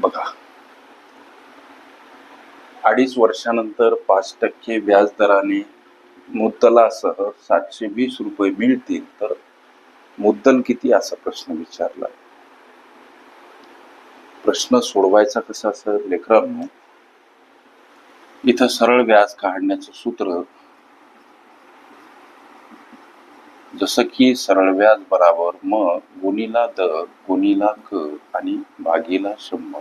बघा. अडीच वर्षानंतर पाच टक्के व्याज दराने मुद्दलासह सातशे वीस रुपये मिळतील तर मुद्दल किती असा प्रश्न विचारला. प्रश्न सोडवायचा कसा सर? लेकरांनो इथं सरळ व्याज काढण्याचं सूत्र जसं की सरळ व्याज बराबर म गुणीला द गुणीला क आणि भागीला शंभर.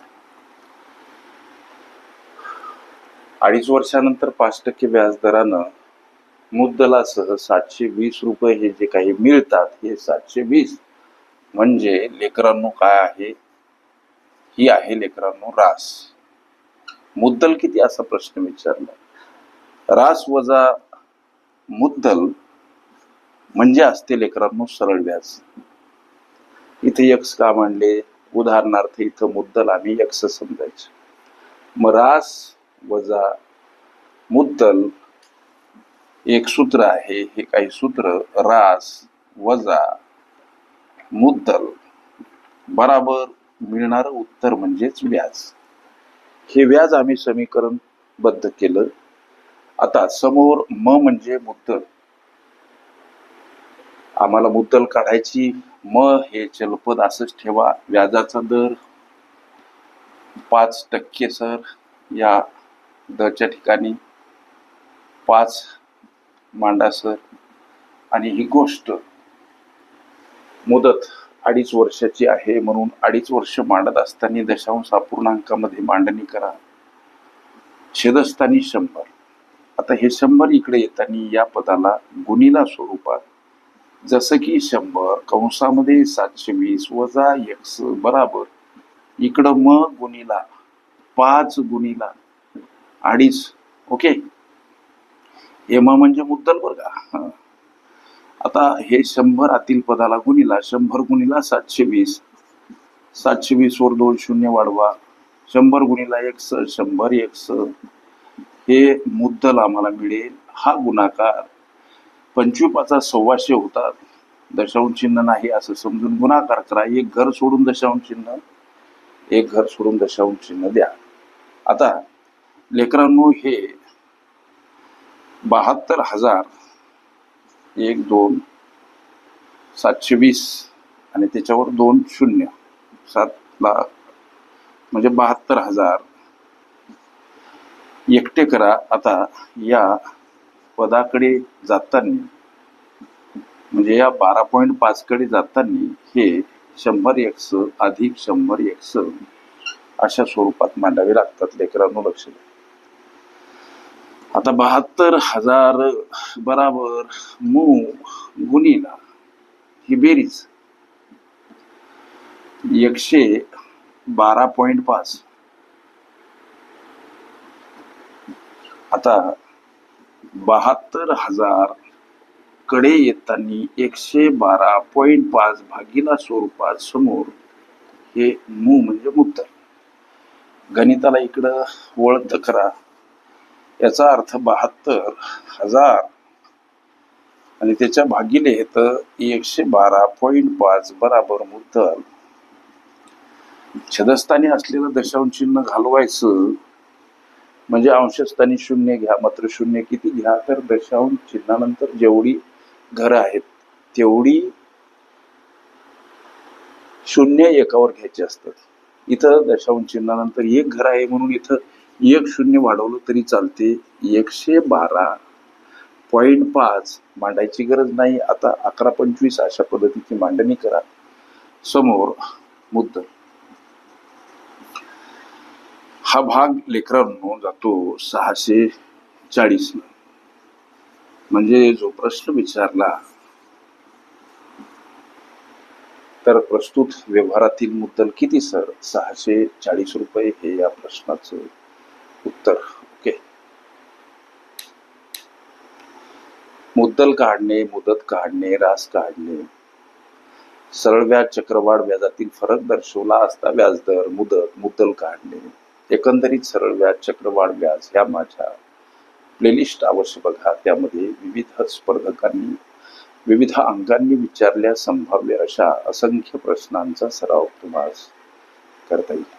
अडीच वर्षानंतर पाच टक्के व्याज दरानं मुद्दलासह सातशे वीस रुपये हे जे काही मिळतात हे सातशे वीस. म्हणजे लेकरांनो काय आहे? ही आहे लेकरांनो रास. मुद्दल किती? असा प्रश्न विचारला. रास वजा मुद्दल म्हणजे असते लेकरांनो सरळ व्याज. इथे यक्ष का मांडले? उदाहरणार्थ इथं मुद्दल आम्ही यक्ष समजायचं. मग रास वजा मुद्दल एक सूत्र आहे हे काही सूत्र रास वजा मुद्दल बराबर मिळणारं उत्तर म्हणजेच व्याज. हे व्याज आम्ही समीकरण बद्ध केलं. आता समोर म म्हणजे मुद्दल. आम्हाला मुद्दल काढायची. म हे चलपद असंच ठेवा. व्याजाचा दर पाच टक्के सर या दरच्या ठिकाणी. पाच मांडा सर. आणि ही गोष्ट मुदत अडीच वर्षाची आहे म्हणून अडीच वर्ष मांडत असताना दशांश अपूर्णांकामध्ये मांडणी करा. छेदस्थानी शंभर. आता हे शंभर इकडे येताना या पदाला गुणीला स्वरूपात जसं की शंभर कंसामध्ये सातशे वीस वजा एक्स बराबर. इकडं म गुणीला पाच गुणीला अडीच. ओके? हे म म्हणजे मुद्दल बरं का आता हे शंभर आतील पदाला गुणीला शंभर गुणीला सातशे वीस. सातशे वीस वर दोन शून्य वाढवा. शंभर गुणीला एक्स शंभर एक्स. हे मुद्दल आम्हाला मिळेल. हा गुणाकार पंचवीपाचा सव्वाशे होतात. दशांश चिन्ह नाही असं समजून गुणाकार करा. एक घर सोडून दशांश चिन्ह एक घर सोडून दशांश चिन्ह द्या. आता लेकरांनो हे बहात्तर हजार एक दोन सातशे वीस आणि त्याच्यावर दोन शून्य सात लाख म्हणजे बहात्तर हजार. एकटे करा. आता या पदाकडे जाताना म्हणजे या बारा पॉईंट पाच कडे जाताना हे शंभर एक्स अधिक शंभर एक्स अशा स्वरूपात मांडावे लागतात लेकरांनो लक्ष द्या. आता बहात्तर हजार बराबर मू गुणीला ही बेरीज एकशे बारा पॉईंट पाच. आता बहात्तर हजारकडे येताना एकशे बारा पॉईंट पाच भागीला स्वरूपात समोर हे मू म्हणजे मुद्दल गणिताला इकडं वळत करा. याचा अर्थ बहात्तर हजार आणि त्याच्या भागीले येतं एकशे बारा पॉईंट पाच बराबर मुद्दल. छदस्थानी असलेलं दशांश चिन्ह घालवायचं म्हणजे अंशस्थानी शून्य घ्या मात्र शून्य किती घ्या तर दशांश चिन्हानंतर जेवढी घरं आहेत तेवढी शून्य एकावर घ्यायची असतात. इथं दशांश चिन्हानंतर एक घर आहे म्हणून इथं एक शून्य वाढवलं तरी चालते. एकशे बारा पॉईंट पाच मांडायची गरज नाही. आता अकरा पंचवीस अशा पद्धतीची मांडणी करा. समोर मुद्दा हा भाग लेकरांनो जातो सहाशे चाळीस म्हणजे जो प्रश्न विचारला तर प्रस्तुत व्यवहारातील मुद्दल किती सर? सहाशे चाळीस रुपये हे या प्रश्नाचं उत्तर. ओके. मुद्दल काढणे मुदत काढणे रास काढणे. सरळ व्याज चक्रवाढ व्याजातील फरक दर्शवला असता व्याजदर मुदत मुद्दल काढणे. एकंदरीत सरळ व्याज चक्रवाढ व्याज ह्या माझ्या प्लेलिस्ट अवश्य बघा. त्यामध्ये विविध स्पर्धकांनी विविध अंगांनी विचारल्या संभाव्य अशा असंख्य प्रश्नांचा सराव तुम्हाला करता येईल.